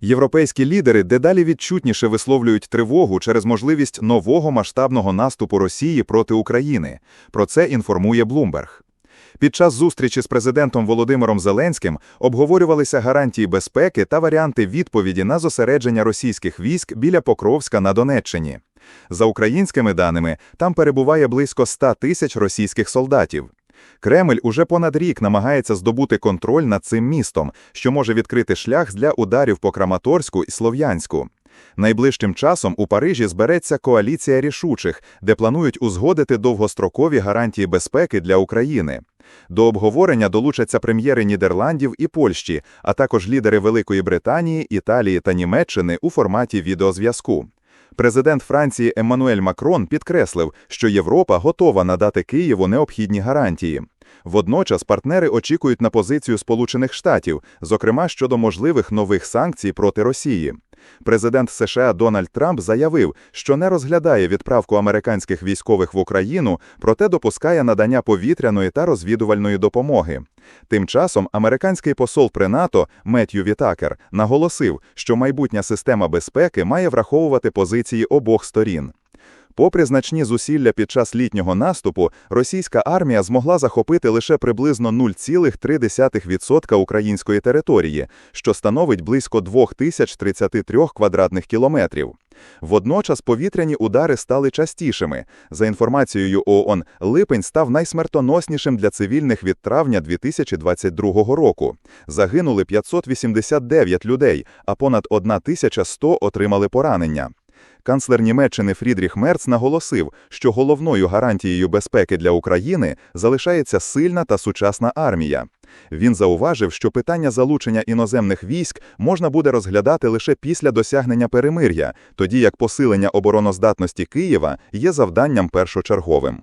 Європейські лідери дедалі відчутніше висловлюють тривогу через можливість нового масштабного наступу Росії проти України. Про це інформує Bloomberg. Під час зустрічі з президентом Володимиром Зеленським обговорювалися гарантії безпеки та варіанти відповіді на зосередження російських військ біля Покровська на Донеччині. За українськими даними, там перебуває близько 100 тисяч російських солдатів. Кремль уже понад рік намагається здобути контроль над цим містом, що може відкрити шлях для ударів по Краматорську і Слов'янську. Найближчим часом у Парижі збереться коаліція рішучих, де планують узгодити довгострокові гарантії безпеки для України. До обговорення долучаться прем'єри Нідерландів і Польщі, а також лідери Великої Британії, Італії та Німеччини у форматі відеозв'язку. Президент Франції Еммануель Макрон підкреслив, що Європа готова надати Києву необхідні гарантії. Водночас партнери очікують на позицію Сполучених Штатів, зокрема щодо можливих нових санкцій проти Росії. Президент США Дональд Трамп заявив, що не розглядає відправку американських військових в Україну, проте допускає надання повітряної та розвідувальної допомоги. Тим часом американський посол при НАТО Меттью Вітакер наголосив, що майбутня система безпеки має враховувати позиції обох сторін. Попри значні зусилля під час літнього наступу, російська армія змогла захопити лише приблизно 0,3% української території, що становить близько 2033 квадратних кілометрів. Водночас повітряні удари стали частішими. За інформацією ООН, липень став найсмертоноснішим для цивільних від травня 2022 року. Загинули 589 людей, а понад 1100 отримали поранення. Канцлер Німеччини Фрідріх Мерц наголосив, що головною гарантією безпеки для України залишається сильна та сучасна армія. Він зауважив, що питання залучення іноземних військ можна буде розглядати лише після досягнення перемир'я, тоді як посилення обороноздатності Києва є завданням першочерговим.